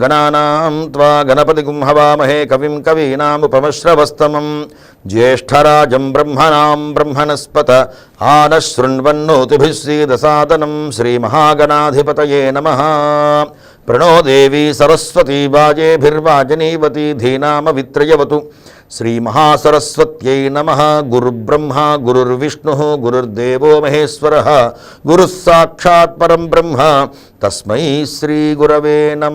గణానాం త్వా గణపతి హవామహే కవిం కవీనాముపమశ్రవస్తమం జ్యేష్ఠరాజం బ్రహ్మణాం బ్రహ్మణస్పత ఆనశృణ్వన్నోతిభిశ్రీదసాదనం శ్రీమహాగణాధిపతయే నమ ప్రణో దేవీ సరస్వతీ వాజేభిర్వాజనీవతి శ్రీ మహాసరస్వత్యై నమ. గురుబ్రహ్మ గురుర్విష్ణు గురుర్దేవో మహేశ్వర. గురుः సాక్షాత్ పరం బ్రహ్మ. తస్మై శ్రీగురవే నమ.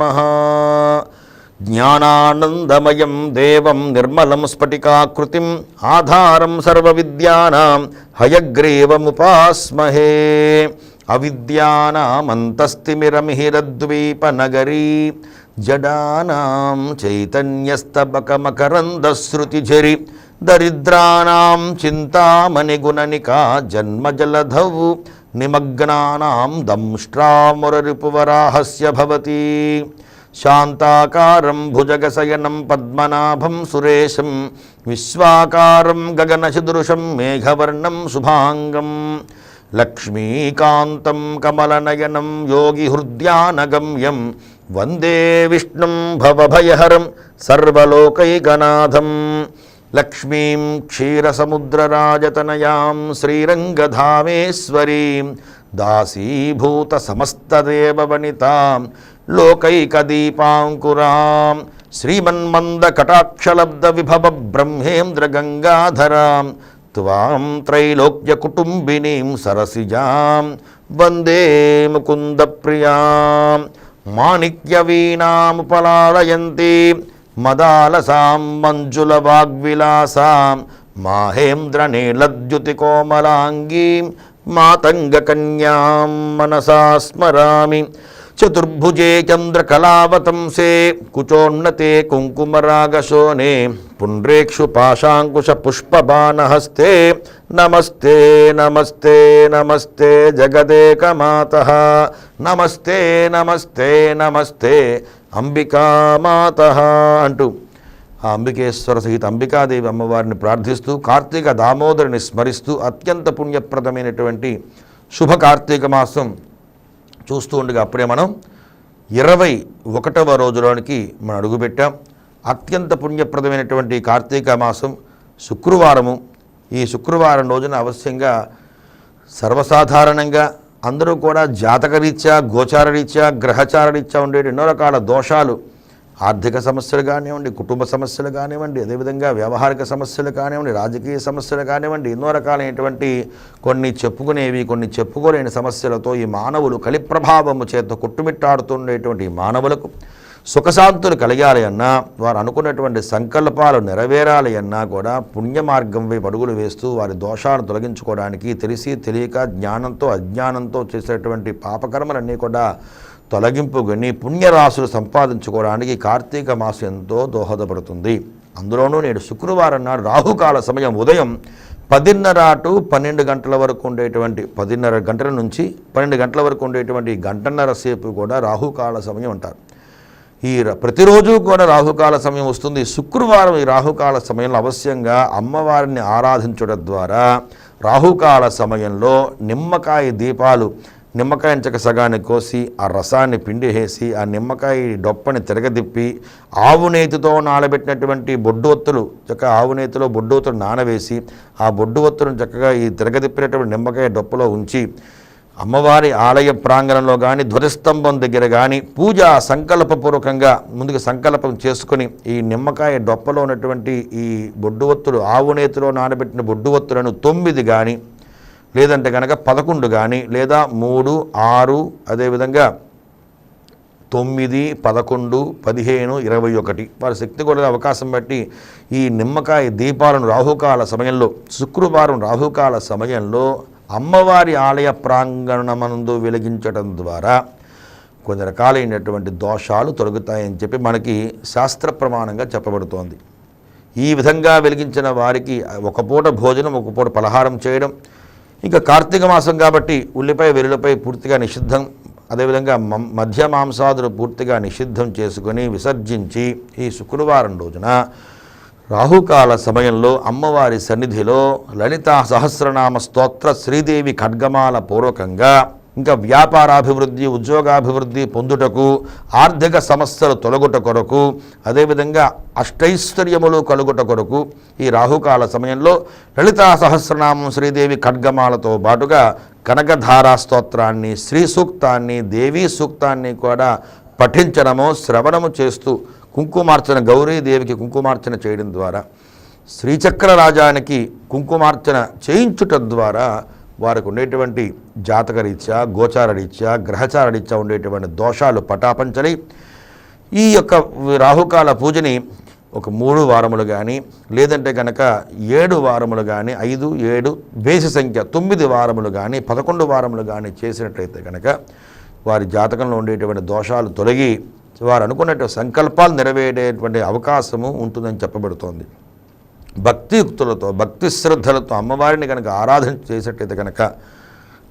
జ్ఞానానందమయం దేవం నిర్మలం స్ఫటికాకృతిం. ఆధారం సర్వవిద్యానాం. హయగ్రీవముపాస్మహే. అవిద్యానామంతస్తిమిరమిహిరద్వీపనగరీ జడానాం చైతన్యస్తబకమకరందశ్రుతిఝరి దరిద్రానాం చింతామణిగుణనికా జన్మజలధౌ నిమగ్నానాం దంష్ట్రామురరిపువరాహస్య భవతి. శాంతాకారం భుజగశయనం పద్మనాభం సురేశం విశ్వాకారం గగనశదృశం మేఘవర్ణం శుభాంగం. లక్ష్మీకాంతం కమలనయనం యోగిహృద్యానగమ్యం వందే విష్ణుం భవభయహరం సర్వలోకైకనాథం. లక్ష్మీం క్షీరసముద్రరాజతనయాం శ్రీరంగధామేశ్వరీం దాసీభూతసమస్తదేవవనితాం లోకైకదీపాంకురాం శ్రీమన్మందకటాక్షలబ్ధవిభవ బ్రహ్మేంద్రగంగాధరాం త్వాం త్రైలోక్యకుటుంబినీం సరసిజాం వందే ముకుందప్రియాం. మాణిక్యవీణాముపలాలయంతి మదాలసాం మంజులవాగ్విలాసాం మాహేంద్రనీలద్యుతికోమలాంగీం మాతంగకన్యాం మనసా స్మరామి చతుర్భుజే చంద్రకళావతంసే కుచోన్నతే కుంకుమరాగశోనే పుండ్రేక్షు పాశాంకుశ పుష్పబాణహస్తే నమస్తే నమస్తే నమస్తే జగదేకమాత నమస్తే నమస్తే నమస్తే అంబికామాత అంటూ ఆ అంబికేశ్వర సహిత అంబికాదేవి అమ్మవారిని ప్రార్థిస్తూ కార్తీక దామోదరిని స్మరిస్తూ అత్యంత పుణ్యప్రదమైనటువంటి శుభ కార్తీక మాసం చూస్తూ ఉండగా అప్పుడే మనం ఇరవై ఒకటవ రోజులోనికి మనం అడుగుపెట్టాం. అత్యంత పుణ్యప్రదమైనటువంటి కార్తీక మాసం శుక్రవారము. ఈ శుక్రవారం రోజున అవశ్యంగా సర్వసాధారణంగా అందరూ కూడా జాతకరీత్యా గోచారరీత్యా గ్రహచారరీత్యా ఉండే ఎన్నో రకాల దోషాలు ఆర్థిక సమస్యలు కానివ్వండి కుటుంబ సమస్యలు కానివ్వండి అదేవిధంగా వ్యవహారిక సమస్యలు కానివ్వండి రాజకీయ సమస్యలు కానివ్వండి ఎన్నో రకాలైనటువంటి కొన్ని చెప్పుకునేవి కొన్ని చెప్పుకోలేని సమస్యలతో ఈ మానవులు కలిప్రభావము చేత కొట్టుమిట్టాడుతుండేటువంటి మానవులకు సుఖశాంతులు కలగాలి అన్నా వారు అనుకున్నటువంటి సంకల్పాలు నెరవేరాలి అన్నా కూడా పుణ్య మార్గం వైపు అడుగులు వేస్తూ వారి దోషాలను తొలగించుకోవడానికి తెలిసి తెలియక జ్ఞానంతో అజ్ఞానంతో చేసేటువంటి పాపకర్మలన్నీ కూడా తొలగింపుకొని పుణ్యరాశులు సంపాదించుకోవడానికి కార్తీక మాసం ఎంతో దోహదపడుతుంది. అందులోనూ నేడు శుక్రవారం నాడు రాహుకాల సమయం ఉదయం పదిన్నర అటు పన్నెండు గంటల వరకు ఉండేటువంటి పదిన్నర గంటల నుంచి పన్నెండు గంటల వరకు ఉండేటువంటి గంటన్నర సేపు కూడా రాహుకాల సమయం అంటారు. ఈ ప్రతిరోజు కూడా రాహుకాల సమయం వస్తుంది. శుక్రవారం ఈ రాహుకాల సమయంలో అవశ్యంగా అమ్మవారిని ఆరాధించడం ద్వారా రాహుకాల సమయంలో నిమ్మకాయ దీపాలు నిమ్మకాయ చక్క సగాన్ని కోసి ఆ రసాన్ని పిండి వేసి ఆ నిమ్మకాయ డొప్పని తిరగదిప్పి ఆవు నేతితో నానబెట్టినటువంటి బొడ్డు ఒత్తులు చక్క ఆవు నేతిలో బొడ్డు ఒత్తులు నానవేసి ఆ బొడ్డు ఒత్తులను చక్కగా ఈ తిరగదిప్పినటువంటి నిమ్మకాయ డొప్పలో ఉంచి అమ్మవారి ఆలయ ప్రాంగణంలో కానీ ధ్వజస్తంభం దగ్గర కానీ పూజ సంకల్పపూర్వకంగా ముందుకు సంకల్పం చేసుకొని ఈ నిమ్మకాయ డొప్పలో ఉన్నటువంటి ఈ బొడ్డు ఒత్తులు ఆవు నేతిలో నానబెట్టిన బొడ్డు ఒత్తులను తొమ్మిది కానీ లేదంటే కనుక పదకొండు కానీ లేదా మూడు ఆరు అదేవిధంగా తొమ్మిది పదకొండు పదిహేను ఇరవై ఒకటి. వారి శక్తి కూడా అవకాశం బట్టి ఈ నిమ్మకాయ దీపాలను రాహుకాల సమయంలో శుక్రవారం రాహుకాల సమయంలో అమ్మవారి ఆలయ ప్రాంగణమందు వెలిగించడం ద్వారా కొన్ని రకాలైనటువంటి దోషాలు తొలగుతాయని చెప్పి మనకి శాస్త్ర ప్రమాణంగా చెప్పబడుతోంది. ఈ విధంగా వెలిగించిన వారికి ఒక పూట భోజనం ఒక పూట పలహారం చేయడం ఇంకా కార్తీక మాసం కాబట్టి ఉల్లిపాయ వెల్లుల్లిపై పూర్తిగా నిషిద్ధం. అదేవిధంగా మం- మధ్య మాంసాదులు పూర్తిగా నిషిద్ధం చేసుకొని విసర్జించి ఈ శుక్రవారం రోజున రాహుకాల సమయంలో అమ్మవారి సన్నిధిలో లలితా సహస్రనామ స్తోత్ర శ్రీదేవి ఖడ్గమాల పూర్వకంగా ఇంకా వ్యాపారాభివృద్ధి ఉద్యోగాభివృద్ధి పొందుటకు ఆర్థిక సమస్యలు తొలగుట కొరకు అదేవిధంగా అష్టైశ్వర్యములు కలుగుట కొరకు ఈ రాహుకాల సమయంలో లలితా సహస్రనామం శ్రీదేవి ఖడ్గమాలతో పాటుగా కనకధారా స్తోత్రాన్ని శ్రీ సూక్తాన్ని దేవీ సూక్తాన్ని కూడా పఠించడము శ్రవణము చేస్తూ కుంకుమార్చన గౌరీదేవికి కుంకుమార్చన చేయడం ద్వారా శ్రీచక్ర రాజానికి కుంకుమార్చన చేయించుట ద్వారా వారికి ఉండేటువంటి జాతకరీత్యా గోచారరీత్యా గ్రహచారరీత్యా ఉండేటువంటి దోషాలు పటాపంచలి. ఈ యొక్క రాహుకాల పూజని ఒక మూడు వారములు కానీ లేదంటే కనుక ఏడు వారములు కానీ ఐదు ఏడు బేసి సంఖ్య తొమ్మిది వారములు కానీ పదకొండు వారములు కానీ చేసినట్లయితే కనుక వారి జాతకంలో ఉండేటువంటి దోషాలు తొలగి వారు అనుకున్నటువంటి సంకల్పాలు నెరవేరేటువంటి అవకాశము ఉంటుందని చెప్పబడుతోంది. భక్తియుక్తులతో భక్తి శ్రద్ధలతో అమ్మవారిని కనుక ఆరాధన చేసేటైతే కనుక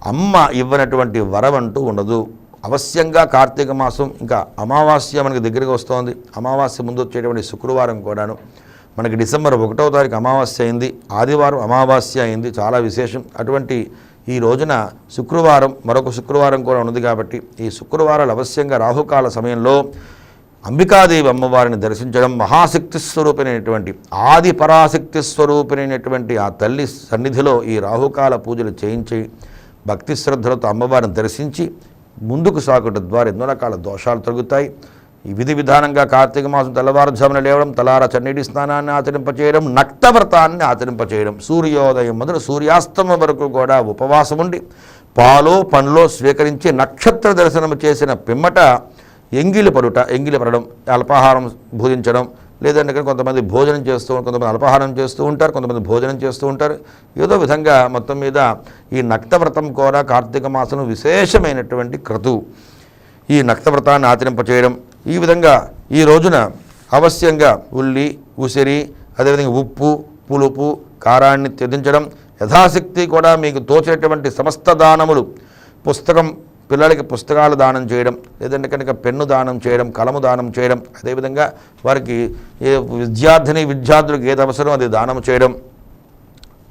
అమ్మ ఇవ్వనటువంటి వరం అంటూ ఉండదు. అవశ్యంగా కార్తీక మాసం ఇంకా అమావాస్య మనకి దగ్గరికి వస్తోంది. అమావాస్య ముందు వచ్చేటువంటి శుక్రవారం కూడాను. మనకి డిసెంబర్ ఒకటో తారీఖు అమావాస్య అయింది. ఆదివారం అమావాస్య అయింది. చాలా విశేషం. అటువంటి ఈ రోజున శుక్రవారం మరొక శుక్రవారం కూడా ఉన్నది కాబట్టి ఈ శుక్రవారాలు అవశ్యంగా రాహుకాల సమయంలో అంబికాదేవి అమ్మవారిని దర్శించడం మహాశక్తి స్వరూపిణైనటువంటి ఆది పరాశక్తి స్వరూపిణైనటువంటి ఆ తల్లి సన్నిధిలో ఈ రాహుకాల పూజలు చేయించి భక్తి శ్రద్ధలతో అమ్మవారిని దర్శించి ముందుకు సాగటం ద్వారా ఎన్నో రకాల దోషాలు తొలుగుతాయి. ఈ విధి విధానంగా కార్తీక మాసం తెల్లవారుజామున లేవడం తలార చన్నీటి స్నానాన్ని ఆచరింపచేయడం నక్తవ్రతాన్ని ఆచరింపచేయడం సూర్యోదయం మొదలు సూర్యాస్తమం వరకు కూడా ఉపవాసం ఉండి పాలో పండ్లో స్వీకరించి నక్షత్ర దర్శనం చేసిన పిమ్మట ఎంగిలి పడుట ఎంగిలి పడడం అల్పాహారం భోజించడం లేదంటే కొంతమంది భోజనం చేస్తూ కొంతమంది అల్పాహారం చేస్తూ ఉంటారు కొంతమంది భోజనం చేస్తూ ఉంటారు. ఏదో విధంగా మొత్తం మీద ఈ నక్తవ్రతం కూడా కార్తీక మాసం విశేషమైనటువంటి క్రతువు ఈ నక్తవ్రతాన్ని ఆచరింపచేయడం ఈ విధంగా ఈ రోజున అవశ్యంగా ఉల్లి ఉసిరి అదేవిధంగా ఉప్పు పులుపు కారాన్ని త్యజించడం యథాశక్తి కూడా మీకు తోచేటువంటి సమస్త దానములు పుస్తకం పిల్లలకి పుస్తకాలు దానం చేయడం లేదంటే కనుక పెన్ను దానం చేయడం కలము దానం చేయడం అదేవిధంగా వారికి ఏ విద్యార్థిని విద్యార్థులకు ఏది అవసరం అది దానం చేయడం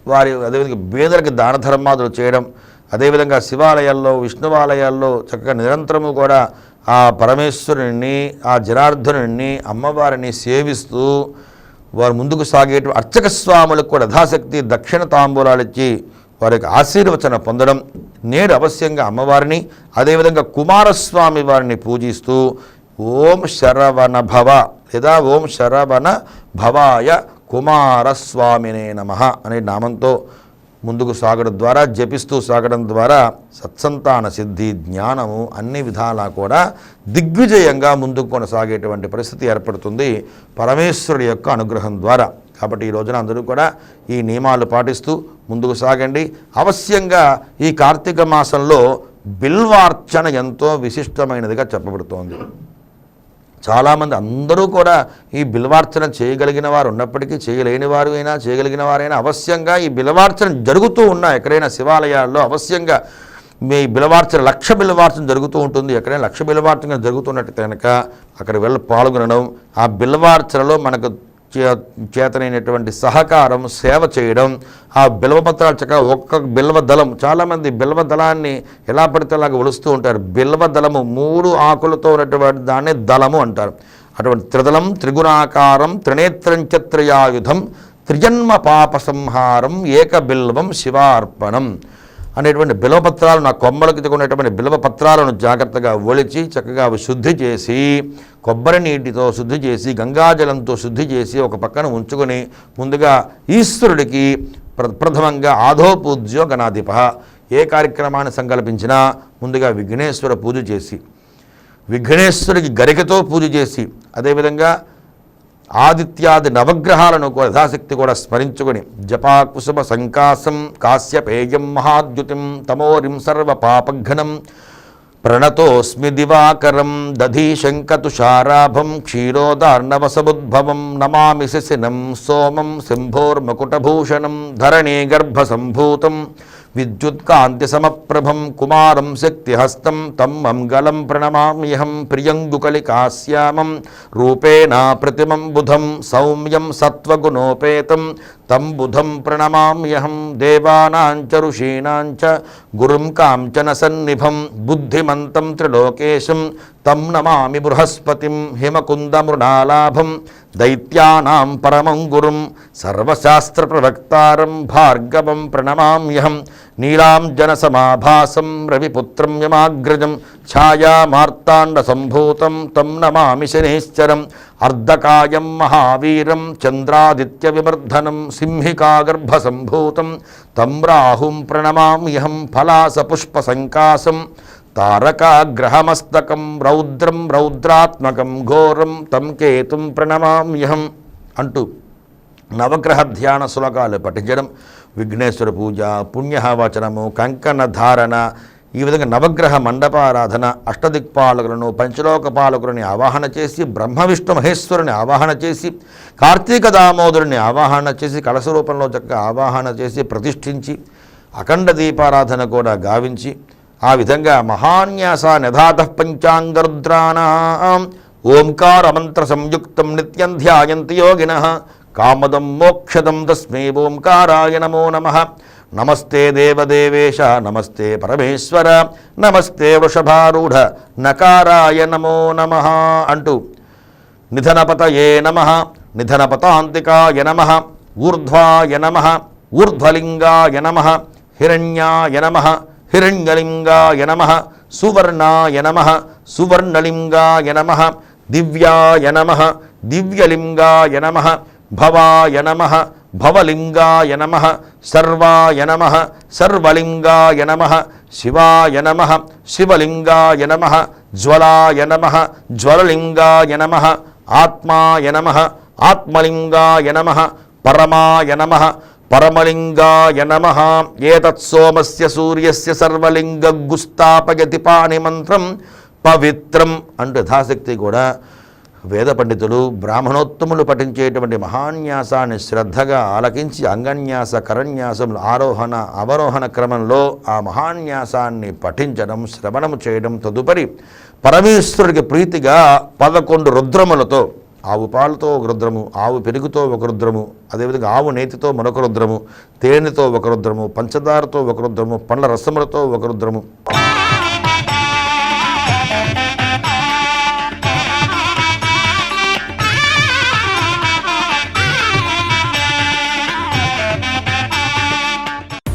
వారి అదేవిధంగా బేదలకు దాన ధర్మాదులు చేయడం అదేవిధంగా శివాలయాల్లో విష్ణువాలయాల్లో చక్కగా నిరంతరము కూడా ఆ పరమేశ్వరుని ఆ జనార్దనుణ్ణి అమ్మవారిని సేవిస్తూ వారు ముందుకు సాగేటువంటి అర్చక స్వాములకు కూడా యథాశక్తి దక్షిణ తాంబూలాలు ఇచ్చి వారి యొక్క ఆశీర్వచన పొందడం నేడు అవశ్యంగా అమ్మవారిని అదేవిధంగా కుమారస్వామి వారిని పూజిస్తూ ఓం శరవణ భవ లేదా ఓం శరవణ భవాయ కుమారస్వామినే నమ అనే నామంతో ముందుకు సాగడం ద్వారా జపిస్తూ సాగడం ద్వారా సత్సంతాన సిద్ధి జ్ఞానము అన్ని విధాలా కూడా దిగ్విజయంగా ముందుకు కొనసాగేటువంటి పరిస్థితి ఏర్పడుతుంది పరమేశ్వరుడి యొక్క అనుగ్రహం ద్వారా. కాబట్టి ఈ రోజున అందరూ కూడా ఈ నియమాలు పాటిస్తూ ముందుకు సాగండి. అవశ్యంగా ఈ కార్తీక మాసంలో బిల్వార్చన ఎంతో విశిష్టమైనదిగా చెప్పబడుతోంది. చాలామంది అందరూ కూడా ఈ బిల్వార్చన చేయగలిగిన వారు ఉన్నప్పటికీ చేయలేని వారు అయినా చేయగలిగిన వారైనా అవశ్యంగా ఈ బిల్వార్చన జరుగుతూ ఉన్నా ఎక్కడైనా శివాలయాల్లో అవశ్యంగా మీ బిలవార్చన లక్ష బిలవార్చన జరుగుతూ ఉంటుంది. ఎక్కడైనా లక్ష బిలవార్చన జరుగుతున్నట్టు కనుక అక్కడ వెళ్ళి పాల్గొనడం ఆ బిలవార్చనలో మనకు చేతనైనటువంటి సహకారం సేవ చేయడం ఆ బిల్వపత్రాలు చక్కగా ఒక్క బిల్వ దళం చాలామంది బిల్వ దళాన్ని ఎలా పడితే అలాగ ఒలుస్తూ ఉంటారు. బిల్వ దళము మూడు ఆకులతో ఉన్నటువంటి దాన్ని దళము అంటారు. అటువంటి త్రిదళం త్రిగుణాకారం త్రినేత్రంచత్రయాయుధం త్రిజన్మ పాప సంహారం ఏక బిల్వం శివార్పణం. అనేటువంటి బిల్వపత్రాలు నా కొమ్మలకు దిగున్నటువంటి బిలవపత్రాలను జాగ్రత్తగా ఒలిచి చక్కగా అవి శుద్ధి చేసి కొబ్బరి నీటితో శుద్ధి చేసి గంగాజలంతో శుద్ధి చేసి ఒక పక్కన ఉంచుకొని ముందుగా ఈశ్వరుడికి ప్ర ప్రథమంగా ఆధోపూజ్యో గణాధిప. ఏ కార్యక్రమాన్ని సంకల్పించినా ముందుగా విఘ్నేశ్వర పూజ చేసి విఘ్నేశ్వరుడికి గరికతో పూజ చేసి అదేవిధంగా ఆదిత్యాది నవగ్రహాలను కూడా యథాశక్తి కూడా స్మరించుకుని జపా సంకాసం కాశ్యపేయం మహాద్యుతిం తమోరిం సర్వ పాపఘ్నం ప్రణతోస్మి దివాకరం దధీశంకతుషారాభం క్షీరోదార్ణవసముద్భవం నమామి శిశినం సోమం శంభోర్మకుటభూషణం ధరణీ గర్భసంభూతం విద్యుత్కాంతిసమప్రభం కుమారం శక్తిహస్తం తం మంగళం ప్రణమామ్యహం ప్రియంగుకలికాశ్యామం రూపేణా ప్రతిమం బుధం సౌమ్యం సత్వగుణోపేతం తం బుధం ప్రణమామ్యహం దేవానాంచ ఋషీణాంచ గురుం కాంచన సన్నిభం బుద్ధిమంతం త్రిలోకేశం తం నమామి బృహస్పతిం హిమకుందమృణాలాభం దైత్యానాం పరమం గురుం సర్వశాస్త్రప్రవక్తారం భార్గవం ప్రణమామ్యహం నీలాంజనసమాభాసం రవిపుత్రం యమాగ్రజం ఛాయామార్తాండసంభూతం తం నమామి శనిశ్చరం అర్ధకాయం మహావీరం చంద్రాదిత్యవివర్ధనం సింహికాగర్భసంభూతం తం రాహుం ప్రణమామ్యహం ఫలాసపుష్పసంకాసం తారకాగ్రహమస్తకం రౌద్రం రౌద్రాత్మకం ఘోరం తం కేతుం ప్రణమామ్యహం అంటూ నవగ్రహ ధ్యాన శ్లోకాలు పఠించడం విఘ్నేశ్వర పూజ పుణ్యవచనము కంకణ ధారణ ఈ విధంగా నవగ్రహ మండపారాధన అష్టదిక్పాలకులను పంచలోక పాలకులని ఆవాహన చేసి బ్రహ్మ విష్ణు మహేశ్వరుని ఆవాహన చేసి కార్తీక దామోదరుని ఆవాహన చేసి కలశ రూపంలో చక్కగా ఆవాహన చేసి ప్రతిష్ఠించి అఖండ దీపారాధన కూడా గావించి ఆ విధంగా మహాన్యాస నిధాత పంచాంగరుద్రాణ ఓంకార మంత్ర సంయుక్తం నిత్యం ధ్యాయంతి యోగిన కామదం మోక్షదం తస్మై ఓంకారాయ నమో నమ. నమస్తే దేవదేవేశ నమస్తే పరమేశ్వర నమస్తే వృషభారూఢ నకారాయ నమో నమ అంటూ. నిధనపతయే నమ నిధనపతాంతికాయ నమ ఊర్ధ్వాయ నమ ఊర్ధ్వలింగాయ నమ హిరణ్యాయ నమ హిరణ్యలింగాయ నమ సువర్ణాయ నమ సువర్ణలింగాయ నమ దివ్యాయ నమ దివ్యలింగాయ నమ భవాయ నమ భవలింగాయ నమ సర్వాయ నమ సర్వలింగాయ నమ శివాయ నమ శివలింగాయ నమ జ్వలాయ నమ జ్వలలింగాయ నమ ఆత్మాయ నమ ఆత్మలింగాయ నమ పరమాయ నమ పరమలింగాయ నమ ఏతత్సోమస్ సూర్యస్య సర్వలింగ గుస్తాపయతి పాణి మంత్రం పవిత్రం అంటూ యథాశక్తి కూడా వేద పండితులు బ్రాహ్మణోత్తములు పఠించేటువంటి మహాన్యాసాన్ని శ్రద్ధగా ఆలకించి అంగన్యాస కరన్యాసములు ఆరోహణ అవరోహణ క్రమంలో ఆ మహాన్యాసాన్ని పఠించడం శ్రవణము చేయడం తదుపరి పరమేశ్వరుడికి ప్రీతిగా పదకొండు రుద్రములతో ఆవు పాలతో ఒక రుద్రము ఆవు పెరుగుతో ఒక రుద్రము అదేవిధంగా ఆవు నేతితో మరొక రుద్రము తేనెతో ఒక రుద్రము పంచదారతో ఒక రుద్రము పండ్ల రసములతో ఒక రుద్రము.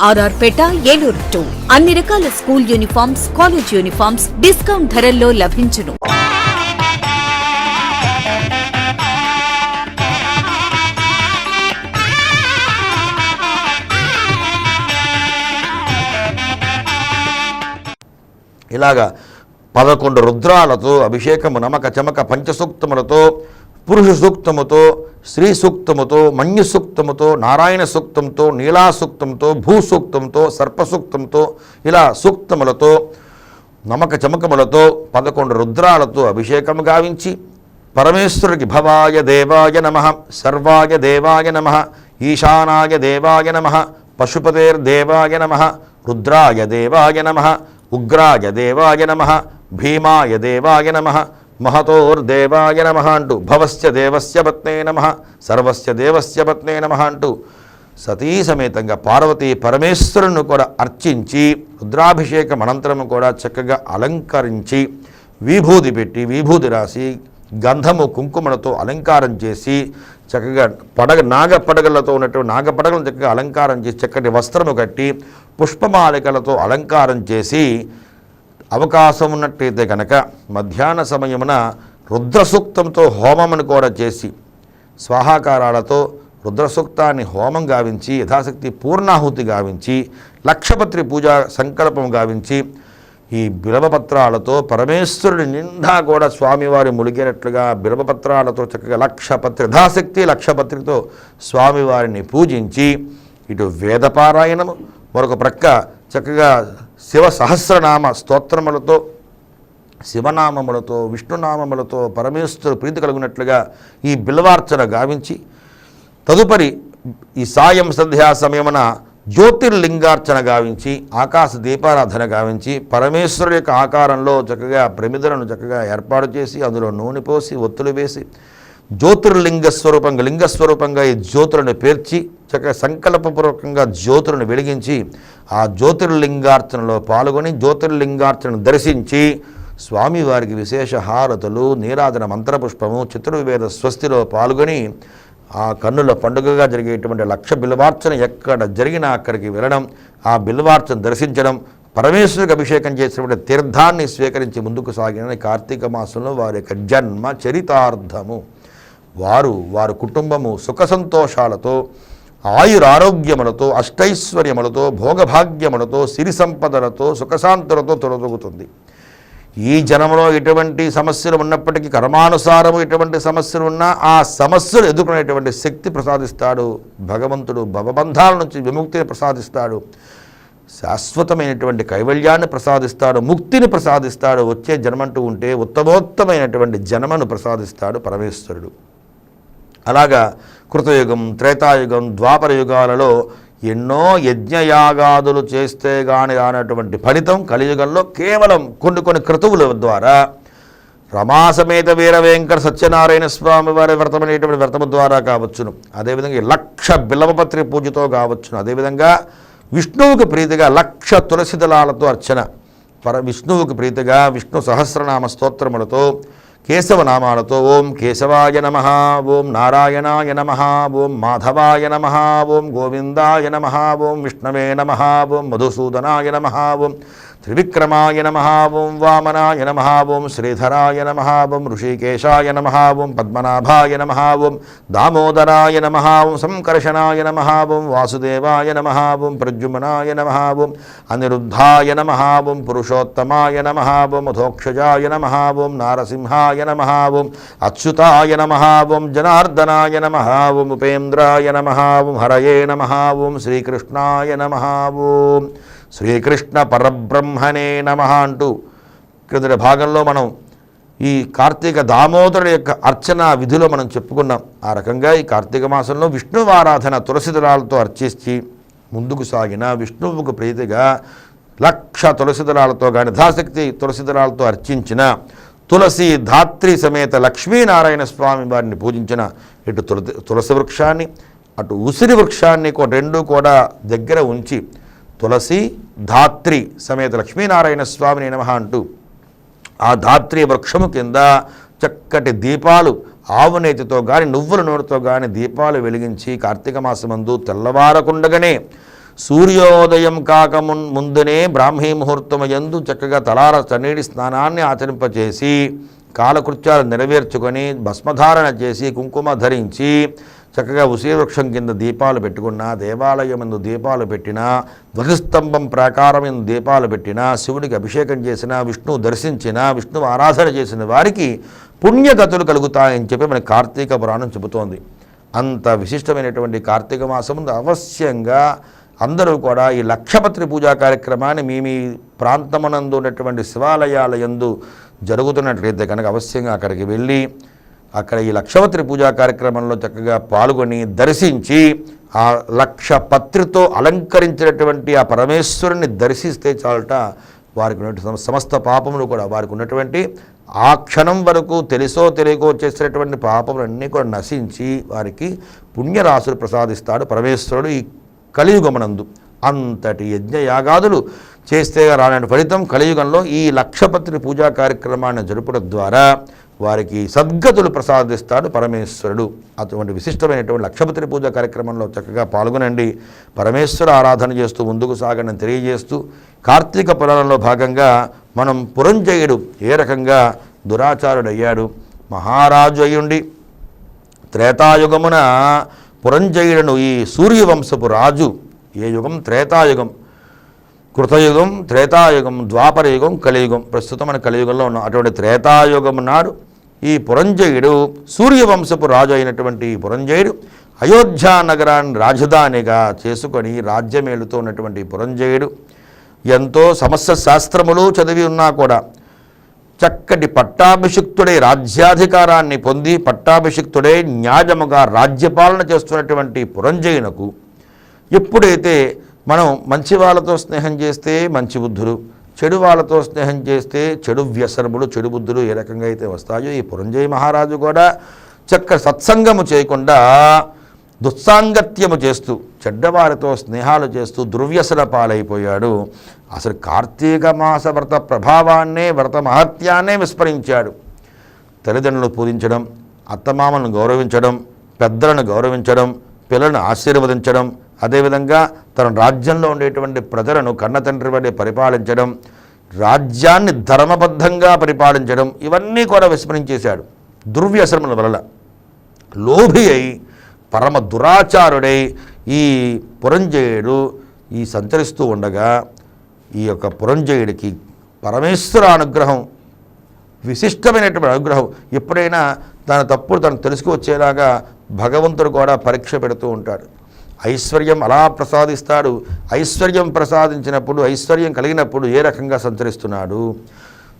ఆర్ఆర్పేట ఏలూరు టూ. అన్ని రకాల school uniforms college uniforms discount ధరల్లో లభించును. ఇలాగా పదకొండు రుద్రాలతో అభిషేకము నమక చమక పంచసూక్తములతో పురుష సూక్తముతో స్త్రీ సూక్తముతో మన్యు సూక్తముతో నారాయణ సూక్తంతో నీలా సూక్తంతో భూ సూక్తంతో ఇలా సూక్తములతో నమక చమకములతో పదకొండు రుద్రాలతో అభిషేకము గావించి పరమేశ్వరుడికి భవాయ దేవాయ నమ సర్వాయ దేవాయ నమ ఈశానాయ దేవాయ నమ పశుపతేర్ దేవాయ నమ రుద్రాయ దేవాయ నమ ఉగ్రాయ దేవాయ నమ భీమాయ దేవాయ నమ మహతోర్దేవాయ నమ అంటూ భవస్య దేవస్య పత్నే నమ సర్వస్య దేవస్య పత్నే నమ అంటూ సతీ సమేతంగా పార్వతీ పరమేశ్వరుని కూడా అర్చించి రుద్రాభిషేకం అనంతరం కూడా చక్కగా అలంకరించి విభూది పెట్టి విభూది రాసి గంధము కుంకుమలతో అలంకారం చేసి చక్కగా పడగ నాగ పడగలతో ఉన్నటువంటి నాగ పడగలను చక్కగా అలంకారం చేసి చక్కటి వస్త్రము కట్టి పుష్పమాలికలతో అలంకారం చేసి అవకాశం ఉన్నట్టయితే కనుక మధ్యాహ్న సమయమున రుద్రసూక్తంతో హోమమును కూడా చేసి స్వాహాకారాలతో రుద్రసూక్తాన్ని హోమం గావించి యథాశక్తి పూర్ణాహుతి గావించి లక్షపత్రి పూజ సంకల్పం గావించి ఈ బిలవపత్రాలతో పరమేశ్వరుడి నిండా కూడా స్వామివారి ములిగేటట్లుగా బిలవపత్రాలతో చక్కగా లక్షపత్రి యథాశక్తి లక్షపత్రితో స్వామివారిని పూజించి ఇటు వేదపారాయణము మరొక ప్రక్క చక్కగా శివ సహస్రనామ స్తోత్రములతో శివనామములతో విష్ణునామములతో పరమేశ్వరు ప్రీతి కలుగునట్లుగా ఈ బిల్వార్చన గావించి తదుపరి ఈ సాయం సంధ్యా సమయమున జ్యోతిర్లింగార్చన గావించి ఆకాశ దీపారాధన గావించి పరమేశ్వరుడి యొక్క ఆకారంలో చక్కగా ప్రమిదలను చక్కగా ఏర్పాటు చేసి అందులో నూనె పోసి ఒత్తులు వేసి జ్యోతిర్లింగ స్వరూపంగా లింగ స్వరూపంగా ఈ జ్యోతులను పేర్చి చక్కగా సంకల్పపూర్వకంగా జ్యోతులను వెలిగించి ఆ జ్యోతిర్లింగార్చనలో పాల్గొని జ్యోతిర్లింగార్చనను దర్శించి స్వామివారికి విశేష హారతులు నీరాధన మంత్రపుష్పము చతుర్వేద స్వస్తిలో పాల్గొని ఆ కన్నుల పండుగగా జరిగేటువంటి లక్ష బిల్వార్చన ఎక్కడ జరిగినా అక్కడికి వెళ్ళడం ఆ బిల్వార్చన దర్శించడం పరమేశ్వరికి అభిషేకం చేసినటువంటి తీర్థాన్ని స్వీకరించి ముందుకు సాగిన కార్తీక మాసంలో వారి యొక్క జన్మ చరితార్థము. వారు వారి కుటుంబము సుఖ సంతోషాలతో ఆయురారోగ్యములతో అష్టైశ్వర్యములతో భోగభాగ్యములతో సిరి సంపదలతో సుఖశాంతులతో తొలదొగుతుంది ఈ జనంలో ఎటువంటి సమస్యలు ఉన్నప్పటికీ కర్మానుసారము ఎటువంటి సమస్యలు ఉన్నా ఆ సమస్యలు ఎదుర్కొనేటువంటి శక్తి ప్రసాదిస్తాడు. భగవంతుడు భవబంధాల నుంచి విముక్తిని ప్రసాదిస్తాడు. శాశ్వతమైనటువంటి కైవల్యాన్ని ప్రసాదిస్తాడు. ముక్తిని ప్రసాదిస్తాడు. వచ్చే జన్మంటూ ఉంటే ఉత్తమోత్తమైనటువంటి జన్మను ప్రసాదిస్తాడు పరమేశ్వరుడు. అలాగా కృతయుగం త్రేతాయుగం ద్వాపర యుగాలలో ఎన్నో యజ్ఞయాగాదులు చేస్తే గాని రానటువంటి ఫలితం కలియుగంలో కేవలం కొన్ని కొన్ని క్రతువుల ద్వారా రమాసమేత వీర సత్యనారాయణ స్వామి వారి వ్రతమైనటువంటి వ్రతము ద్వారా కావచ్చును. అదేవిధంగా లక్ష బిల్లవపత్రి పూజతో కావచ్చును. అదేవిధంగా విష్ణువుకి ప్రీతిగా లక్ష తులసిదళాలతో అర్చన. పర విష్ణువుకి ప్రీతిగా విష్ణు సహస్రనామ స్తోత్రములతో కేశవనామాలతో ఓం కేశవాయ నమ ఓం నారాయణాయ నమ ఓం మాధవాయ నమ ఓం గోవిందాయ నమ ఓం విష్ణవే నమ ఓం మధుసూదనాయ నమ ఓం త్రివిక్రమాయ నమ వామనాయ నమ శ్రీధరాయ నమ ఋషికేశాయ నమ పద్మనాభాయ నమ దామోదరాయ నమ సంకర్షణాయ నమ వాసుదేవాయ నమ ఓం ప్రద్యుమ్నాయ నమ అనిరుద్ధాయ నమ పురుషోత్తమాయ నమ ఓం మధోక్షజాయ నమ నారసింహాయ నమ అచ్యుతాయ నమ జనార్దనాయ నమ ఉపేంద్రాయ నమ హరయే నమ శ్రీకృష్ణాయ నమ శ్రీకృష్ణ పరబ్రహ్మణే నమ అంటూ క్రిందటి భాగంలో మనం ఈ కార్తీక దామోదరుడు యొక్క అర్చన విధిలో మనం చెప్పుకున్నాం. ఆ రకంగా ఈ కార్తీక మాసంలో విష్ణువు ఆరాధన తులసి దళాలతో అర్చించి ముందుకు సాగిన విష్ణువుకు ప్రీతిగా లక్ష తులసి దళాలతో కానీ యథాశక్తి తులసి దళాలతో అర్చించిన తులసి ధాత్రి సమేత లక్ష్మీనారాయణ స్వామి వారిని పూజించిన ఇటు తులసి తులసి వృక్షాన్ని అటు ఉసిరి వృక్షాన్ని రెండు కూడా దగ్గర ఉంచి తులసి ధాత్రి సమేత లక్ష్మీనారాయణ స్వామిని నమ అంటూ ఆ ధాత్రి వృక్షము కింద చక్కటి దీపాలు ఆవు నేతితో కానీ నువ్వుల నూనెతో కానీ దీపాలు వెలిగించి కార్తీక మాసమందు తెల్లవారకుండగానే సూర్యోదయం కాక మున్ ముందునే బ్రాహ్మీ ముహూర్తము ఎందు చక్కగా తలార చన్నీటి స్నానాన్ని ఆచరింపచేసి కాలకృత్యాలు నెరవేర్చుకొని భస్మధారణ చేసి కుంకుమ ధరించి చక్కగా ఉసివృక్షం కింద దీపాలు పెట్టుకున్నా దేవాలయం ఎందు దీపాలు పెట్టినా ధ్వజస్తంభం ప్రాకారం ఎందు దీపాలు పెట్టినా శివునికి అభిషేకం చేసినా విష్ణువు దర్శించినా విష్ణువు ఆరాధన చేసిన వారికి పుణ్యగతులు కలుగుతాయని చెప్పి మన కార్తీక పురాణం చెబుతోంది. అంత విశిష్టమైనటువంటి కార్తీక మాసం అవశ్యంగా అందరూ కూడా ఈ లక్షపత్రి పూజా కార్యక్రమాన్ని మీ మీ ప్రాంతమునందు ఉన్నటువంటి శివాలయాల యందు జరుగుతున్నట్లయితే కనుక అవశ్యంగా అక్కడికి వెళ్ళి అక్కడ ఈ లక్షపత్రి పూజా కార్యక్రమంలో చక్కగా పాల్గొని దర్శించి ఆ లక్ష పత్రితో అలంకరించినటువంటి ఆ పరమేశ్వరుని దర్శిస్తే చాలట వారికి ఉన్నటువంటి సమస్త పాపములు కూడా వారికి ఉన్నటువంటి ఆ క్షణం వరకు తెలుసో తెలియకో చేసినటువంటి పాపములన్నీ కూడా నశించి వారికి పుణ్యరాశులు ప్రసాదిస్తాడు పరమేశ్వరుడు ఈ కలియుగమనందు. అంతటి యజ్ఞయాగాదులు చేస్తే రాని ఫలితం కలియుగంలో ఈ లక్షపత్రి పూజా కార్యక్రమాన్ని జరుపడం ద్వారా వారికి సద్గతులు ప్రసాదిస్తాడు పరమేశ్వరుడు. అటువంటి విశిష్టమైనటువంటి లక్షపత్రి పూజ కార్యక్రమంలో చక్కగా పాల్గొనండి. పరమేశ్వర ఆరాధన చేస్తూ ముందుకు సాగని తెలియజేస్తూ కార్తీక పురాణంలో భాగంగా మనం పురంజయుడు ఏ రకంగా దురాచారుడయ్యాడు? మహారాజు అయ్యుండి త్రేతాయుగమున పురంజయుడను ఈ సూర్యవంశపు రాజు ఏ యుగం? త్రేతాయుగం. కృతయుగం త్రేతాయుగం ద్వాపరయుగం కలియుగం. ప్రస్తుతం మన కలియుగంలో ఉన్నాం. అటువంటి త్రేతాయుగం నాడు ఈ పురంజయుడు సూర్యవంశపు రాజు అయినటువంటి ఈ పురంజయుడు అయోధ్య నగరాన్ని రాజధానిగా చేసుకొని రాజ్యమేలుతూ ఉన్నటువంటి పురంజయుడు ఎంతో సమస్య శాస్త్రములు చదివి ఉన్నా కూడా చక్కటి పట్టాభిషిక్తుడై రాజ్యాధికారాన్ని పొంది పట్టాభిషిక్తుడై న్యాయముగా రాజ్యపాలన చేస్తున్నటువంటి పురంజయునకు ఎప్పుడైతే మనం మంచి వాళ్ళతో స్నేహం చేస్తే మంచి బుద్ధులు చెడు వాళ్ళతో స్నేహం చేస్తే చెడు వ్యసనములు చెడు బుద్ధులు ఏ రకంగా అయితే వస్తాయో ఈ పురంజయ మహారాజు కూడా చక్క సత్సంగము చేయకుండా దుస్సాంగత్యము చేస్తూ చెడ్డవారితో స్నేహాలు చేస్తూ దుర్వ్యసన పాలైపోయాడు. అసలు కార్తీక మాస వ్రత ప్రభావాన్నే వ్రత మహత్యాన్నే విస్మరించాడు. తల్లిదండ్రులను పూజించడం అత్తమామలను గౌరవించడం పెద్దలను గౌరవించడం పిల్లలను ఆశీర్వదించడం అదేవిధంగా తన రాజ్యంలో ఉండేటువంటి ప్రజలను కన్నతండ్రి వలె పరిపాలించడం రాజ్యాన్ని ధర్మబద్ధంగా పరిపాలించడం ఇవన్నీ కూడా విస్మరించేశాడు. దుర్వ్యసనముల వలన. లోభి అయి పరమ దురాచారుడై ఈ పురంజయుడు ఈ సంచరిస్తూ ఉండగా ఈ యొక్క పురంజయుడికి పరమేశ్వర అనుగ్రహం విశిష్టమైనటువంటి అనుగ్రహం ఎప్పుడైనా తన తప్పుడు తను తెలుసుకువచ్చేలాగా భగవంతుడు కూడా పరీక్ష పెడుతూ ఉంటాడు. ఐశ్వర్యం అలా ప్రసాదిస్తాడు. ఐశ్వర్యం ప్రసాదించినప్పుడు ఐశ్వర్యం కలిగినప్పుడు ఏ రకంగా సంచరిస్తున్నాడు?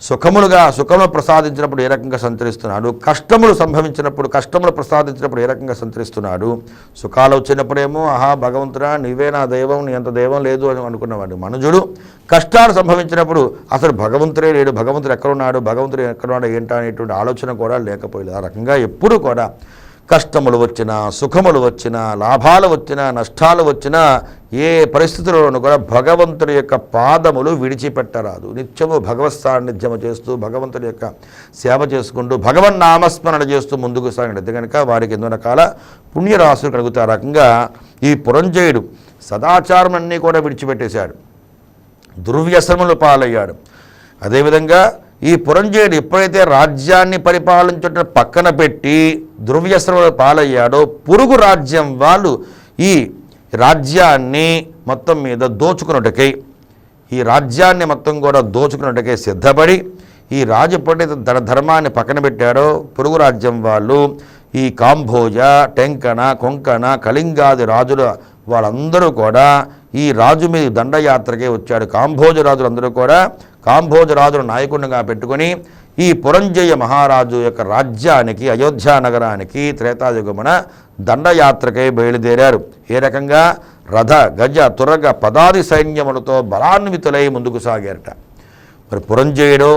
సుఖములుగా సుఖములు ప్రసాదించినప్పుడు ఏ రకంగా సంచరిస్తున్నాడు? కష్టములు సంభవించినప్పుడు కష్టములు ప్రసాదించినప్పుడు ఏ రకంగా సంచరిస్తున్నాడు? సుఖాలు వచ్చినప్పుడేమో ఆహా భగవంతుడా నీవే నా దైవం నీ అంత దైవం లేదు అని అనుకున్నవాడు మనుజుడు. కష్టాలు సంభవించినప్పుడు అసలు భగవంతుడే లేడు. భగవంతుడు ఎక్కడున్నాడు? భగవంతుడు ఎక్కడున్నాడు? ఏంటా అనేటువంటి ఆలోచన కూడా లేకపోలేదు. ఆ రకంగా ఎప్పుడు కూడా కష్టములు వచ్చినా సుఖములు వచ్చినా లాభాలు వచ్చినా నష్టాలు వచ్చినా ఏ పరిస్థితుల్లోనూ కూడా భగవంతుడి యొక్క పాదములు విడిచిపెట్టరాదు. నిత్యము భగవత్ సాన్నిధ్యము చేస్తూ భగవంతుడి యొక్క సేవ చేసుకుంటూ భగవన్ నామస్మరణ చేస్తూ ముందుకు సాగినది కనుక వారికి ఎన్నో రకాల పుణ్యరాశులు కలుగుతా రకంగా ఈ పురంజయుడు సదాచారం అన్నీ కూడా విడిచిపెట్టేశాడు. దుర్వ్యసనములు పాలయ్యాడు. అదేవిధంగా ఈ పురంజయుడు ఎప్పుడైతే రాజ్యాన్ని పరిపాలించడం పక్కన పెట్టి దుర్వ్యసనములు పాలయ్యాడో పురుగు రాజ్యం వాళ్ళు ఈ రాజ్యాన్ని మొత్తం మీద దోచుకున్నట్టుకై ఈ రాజ్యాన్ని మొత్తం కూడా దోచుకున్నట్టుకై సిద్ధపడి ఈ రాజు ఎప్పుడైతే తన ధర్మాన్ని పక్కన పెట్టాడో పొరుగు రాజ్యం వాళ్ళు ఈ కాంభోజ టెంకణ కొంకణ కళింగాది రాజుల వాళ్ళందరూ కూడా ఈ రాజు మీద దండయాత్రకే వచ్చాడు కాంభోజ రాజులందరూ కూడా కాంభోజరాజును నాయకునిగా పెట్టుకుని పెట్టుకొని ఈ పురంజయ మహారాజు యొక్క రాజ్యానికి అయోధ్య నగరానికి త్రేతాయుగమున దండయాత్రకై బయలుదేరారు. ఏ రకంగా? రథ గజ తురగ పదాది సైన్యములతో బలాన్వితులై ముందుకు సాగారట. మరి పురంజయుడు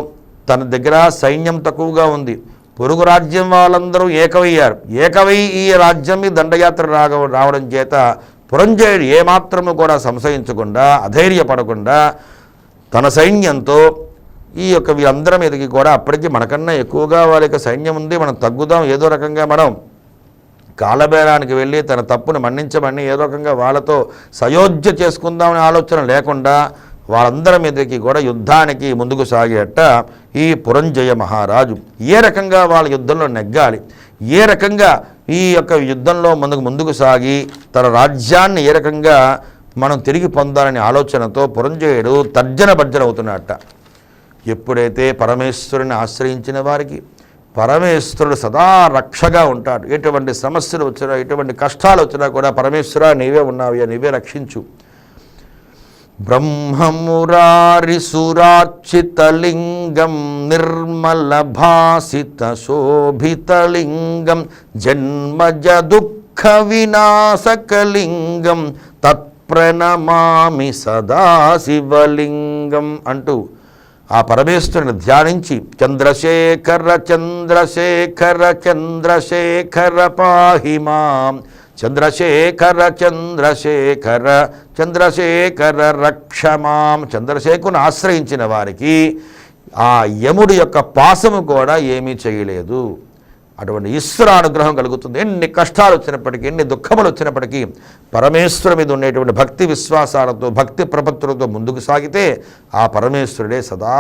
తన దగ్గర సైన్యం తక్కువగా ఉంది. పొరుగు రాజ్యం వాళ్ళందరూ ఏకమయ్యారు. ఏకమై ఈ రాజ్యం మీద దండయాత్ర రాగ రావడం చేత పురంజయుడు ఏమాత్రము కూడా సంశయించకుండా అధైర్యపడకుండా తన సైన్యంతో ఈ యొక్క వీళ్ళందరి మీదకి కూడా అప్పటికి మనకన్నా ఎక్కువగా వాళ్ళ యొక్క సైన్యం ఉంది మనం తగ్గుదాం ఏదో రకంగా మనం కాలబేరానికి వెళ్ళి తన తప్పును మన్నించమని ఏదో రకంగా వాళ్ళతో సయోధ్య చేసుకుందామనే ఆలోచన లేకుండా వాళ్ళందరి మీదకి కూడా యుద్ధానికి ముందుకు సాగేట ఈ పురంజయ మహారాజు. ఏ రకంగా వాళ్ళ యుద్ధంలో నెగ్గాలి ఏ రకంగా ఈ యొక్క యుద్ధంలో ముందుకు ముందుకు సాగి తన రాజ్యాన్ని ఏ రకంగా మనం తిరిగి పొందాలనే ఆలోచనతో పురంజయుడు తర్జన భర్జన అవుతున్నట్ట ఎప్పుడైతే పరమేశ్వరుని ఆశ్రయించిన వారికి పరమేశ్వరుడు సదా రక్షగా ఉంటాడు. ఎటువంటి సమస్యలు వచ్చినా ఎటువంటి కష్టాలు వచ్చినా కూడా పరమేశ్వర నీవే ఉన్నావు నీవే రక్షించు. బ్రహ్మమురారిసురార్చితలింగం నిర్మల భాసిత శోభితలింగం జన్మజ దుఃఖ వినాశకలింగం ప్రణమామి సదాశివలింగం అంటూ ఆ పరమేశ్వరుని ధ్యానించి చంద్రశేఖర చంద్రశేఖర చంద్రశేఖర పాహిమాం చంద్రశేఖర చంద్రశేఖర చంద్రశేఖర రక్షమాం చంద్రశేఖరుని ఆశ్రయించిన వారికి ఆ యముడి యొక్క పాసము కూడా ఏమీ చేయలేదు. అటువంటి ఈశ్వర అనుగ్రహం కలుగుతుంది. ఎన్ని కష్టాలు వచ్చినప్పటికీ ఎన్ని దుఃఖములు వచ్చినప్పటికీ పరమేశ్వరు మీద ఉండేటువంటి భక్తి విశ్వాసాలతో భక్తి ప్రపత్తులతో ముందుకు సాగితే ఆ పరమేశ్వరుడే సదా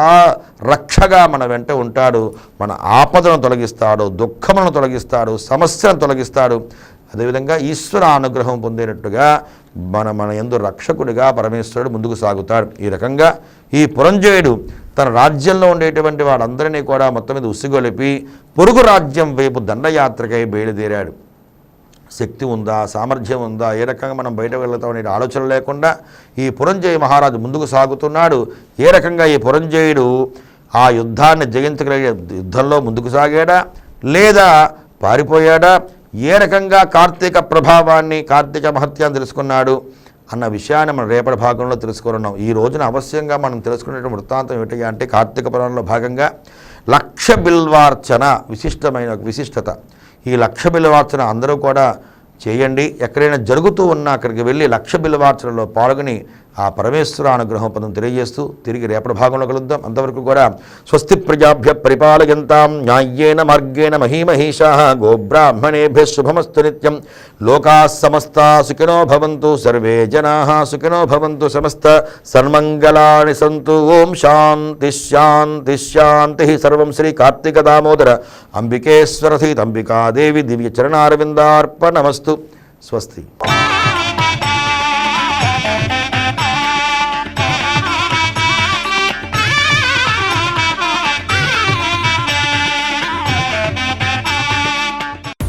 రక్షగా మన వెంట ఉంటాడు. మన ఆపదను తొలగిస్తాడు దుఃఖములను తొలగిస్తాడు సమస్యను తొలగిస్తాడు. అదేవిధంగా ఈశ్వర అనుగ్రహం పొందేటట్టుగా మన మన ఎందు రక్షకుడిగా పరమేశ్వరుడు ముందుకు సాగుతాడు. ఈ రకంగా ఈ పురంజయుడు తన రాజ్యంలో ఉండేటువంటి వాడందరినీ కూడా మొత్తం మీద ఉసిగొలిపి పొరుగు రాజ్యం వైపు దండయాత్రకై బయలుదేరాడు. శక్తి ఉందా సామర్థ్యం ఉందా ఏ రకంగా మనం బయట వెళ్తాం అనే ఆలోచన లేకుండా ఈ పురంజయ మహారాజు ముందుకు సాగుతున్నాడు. ఏ రకంగా ఈ పురంజయుడు ఆ యుద్ధాన్ని జయించగలిగే యుద్ధంలో ముందుకు సాగాడా? లేదా పారిపోయాడా? ఏ రకంగా కార్తీక ప్రభావాన్ని కార్తీక మహత్యాన్ని తెలుసుకున్నాడు అన్న విషయాన్ని మనం రేపటి భాగంలో తెలుసుకున్నాం. ఈ రోజున అవశ్యంగా మనం తెలుసుకునేటువంటి వృత్తాంతం ఏమిటి అంటే కార్తీక పురాణంలో భాగంగా లక్ష బిల్వార్చన విశిష్టమైన ఒక విశిష్టత. ఈ లక్ష బిల్వార్చన అందరూ కూడా చేయండి. ఎక్కడైనా జరుగుతూ ఉన్నా అక్కడికి వెళ్ళి లక్ష బిల్వార్చనలో పాల్గొని ఆ పరమేశ్వర అనుగ్రహం పదం తెలియజేస్తూ తిరిగి రేపటి భాగంలో కలుద్దాం. అంతవరకు కూడా స్వస్తి ప్రజాభ్య పరిపాలయంతాం. న్యాయ్యేన మార్గేణ మహీమహీషా. గోబ్రాహ్మణేభ్య శుభమస్తు నిత్యం. లోకా సమస్త సుఖినో భవంతు. సర్వే జనా సుఖినో భవంతు. సమస్త సన్మంగళాని సంతు. ఓం శాంతి శాంతి శాంతి. సర్వం శ్రీ కార్తీక దామోదర అంబికేశ్వరథిత్ అంబికాదేవి దివ్య చరణారవిందార్పణమస్తు స్వస్తి.